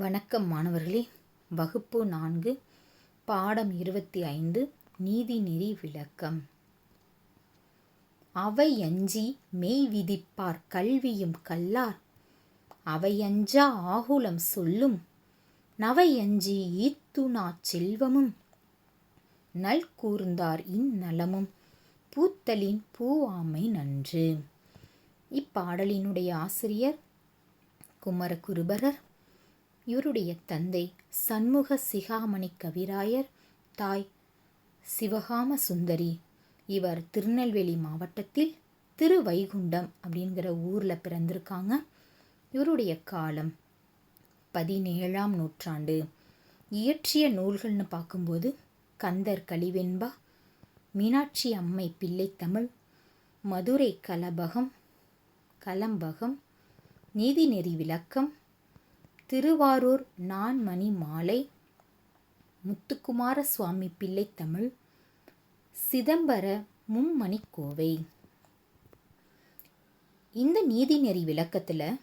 வணக்கம் மாணவர்களே. வகுப்பு நான்கு பாடம் இருபத்தி ஐந்து நீதிநெறி விளக்கம். அவையஞ்சி மெய் விதிப்பார் கல்வியும் கல்லார். அவையஞ்சா ஆகுலம் சொல்லும். நவையஞ்சி ஈத்துணாச் செல்வமும். நல் கூர்ந்தார் இந்நலமும் பூத்தலின் பூவாமை நன்று. இப்பாடலினுடைய ஆசிரியர் குமரகுருபரர். இவருடைய தந்தை சண்முக சிகாமணி கவிராயர் தாய் சிவகாம சுந்தரி. இவர் திருநெல்வேலி மாவட்டத்தில் திருவைகுண்டம் அப்படிங்கிற ஊரில் பிறந்திருக்காங்க. இவருடைய காலம் பதினேழாம் நூற்றாண்டு. இயற்றிய நூல்கள்னு பார்க்கும்போது கந்தர் கலிவெண்பா மீனாட்சி அம்மை பிள்ளைத்தமிழ் மதுரை கலபகம் கலம்பகம் நீதிநெறி விளக்கம் திருவாரூர் நான்மணி மாலை. முத்துக்குமார சுவாமி பிள்ளைத்தமிழ் சிதம்பர மும்மணி கோவை. இந்த நீதிநெறி விளக்கத்தில்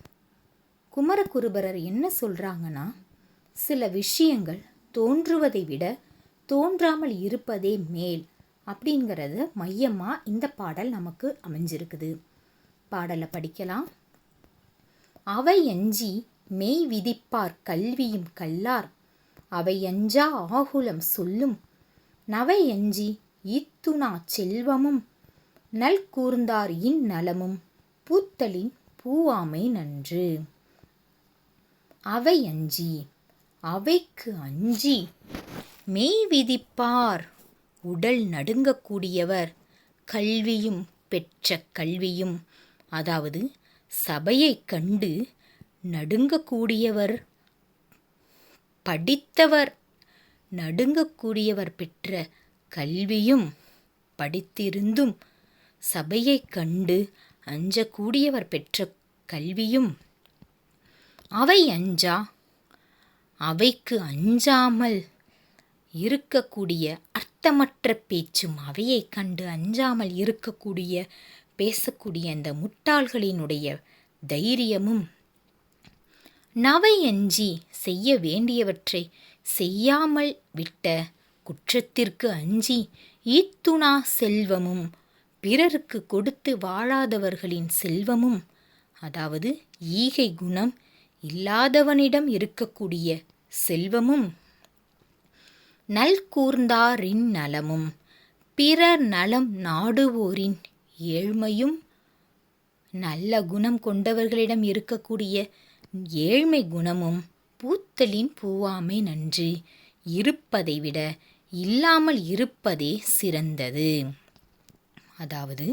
குமரகுருபரர் என்ன சொல்கிறாங்கன்னா சில விஷயங்கள் தோன்றுவதை விட தோன்றாமல் இருப்பதே மேல் அப்படிங்கிறத மையமாக இந்த பாடல் நமக்கு அமைஞ்சிருக்குது. பாடலை படிக்கலாம். அவை எஞ்சி மெய் விதிப்பார் கல்வியும் கல்லார். அவையஞ்சா ஆகுலம் சொல்லும். நவையஞ்சி இத்துணா செல்வமும். நல் கூர்ந்தார் இந்நலமும் பூத்தலின் பூவாமை நன்று. அவை அஞ்சி அவைக்கு அஞ்சி மெய் விதிப்பார் உடல் நடுங்கக்கூடியவர். கல்வியும் பெற்ற கல்வியும். அதாவது சபையைக் கண்டு நடுங்கக்கூடியவர் படித்தவர் நடுங்கக்கூடியவர் பெற்ற கல்வியும் படித்திருந்தும் சபையைக் கண்டு அஞ்சக்கூடியவர் பெற்ற கல்வியும் அவை அஞ்சா அவைக்கு அஞ்சாமல் இருக்கக்கூடிய அர்த்தமற்ற பேச்சும் அவையை கண்டு அஞ்சாமல் இருக்கக்கூடிய பேசக்கூடிய அந்த முட்டாள்களினுடைய தைரியமும் நவையஞ்சி செய்ய வேண்டியவற்றை செய்யாமல் விட்ட குற்றத்திற்கு அஞ்சி ஈத்துணா செல்வமும் பிறருக்கு கொடுத்து வாழாதவர்களின் செல்வமும் அதாவது ஈகை குணம் இல்லாதவனிடம் இருக்கக்கூடிய செல்வமும். நல்கூர்ந்தாரின் நலமும் பிறர் நலம் நாடுவோரின் ஏழ்மையும் நல்ல குணம் கொண்டவர்களிடம் இருக்கக்கூடிய ஏழ்மை குணமும் பூத்தலின் பூவாமை நன்று. இருப்பதை விட இல்லாமல் இருப்பதே சிறந்தது. அதாவது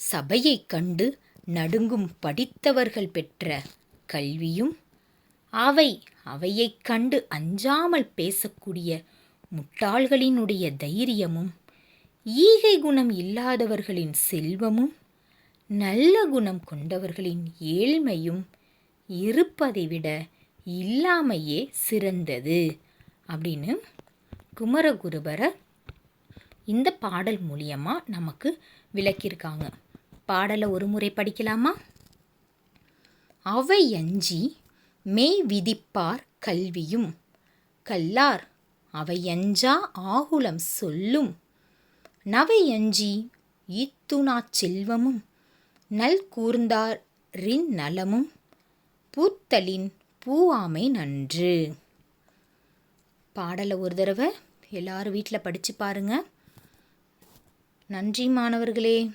சபையை கண்டு நடுங்கும் படித்தவர்கள் பெற்ற கல்வியும் அவை அவையைக் கண்டு அஞ்சாமல் பேசக்கூடிய முட்டாள்களினுடைய தைரியமும் ஈகை குணம் இல்லாதவர்களின் செல்வமும் நல்ல குணம் கொண்டவர்களின் ஏழ்மையும் இருப்பதை விட இல்லாமையே சிறந்தது. அப்படின்னு குமரகுருபரை இந்த பாடல் மூலியமாக நமக்கு விளக்கியிருக்காங்க. பாடலை ஒரு முறை படிக்கலாமா? அவை அஞ்சி மெய் விதிப்பார் கல்வியும் கல்லார் அவையஞ்சா ஆகுலம் சொல்லும். நவையஞ்சி இத்துணா செல்வமும் நல் கூர்ந்தாரின் நலமும். பூத்தலின் பூவாமை நன்று. பாடலை ஒரு தடவை எல்லாரும் வீட்டில் படித்து பாருங்கள் நன்றி மாணவர்களே.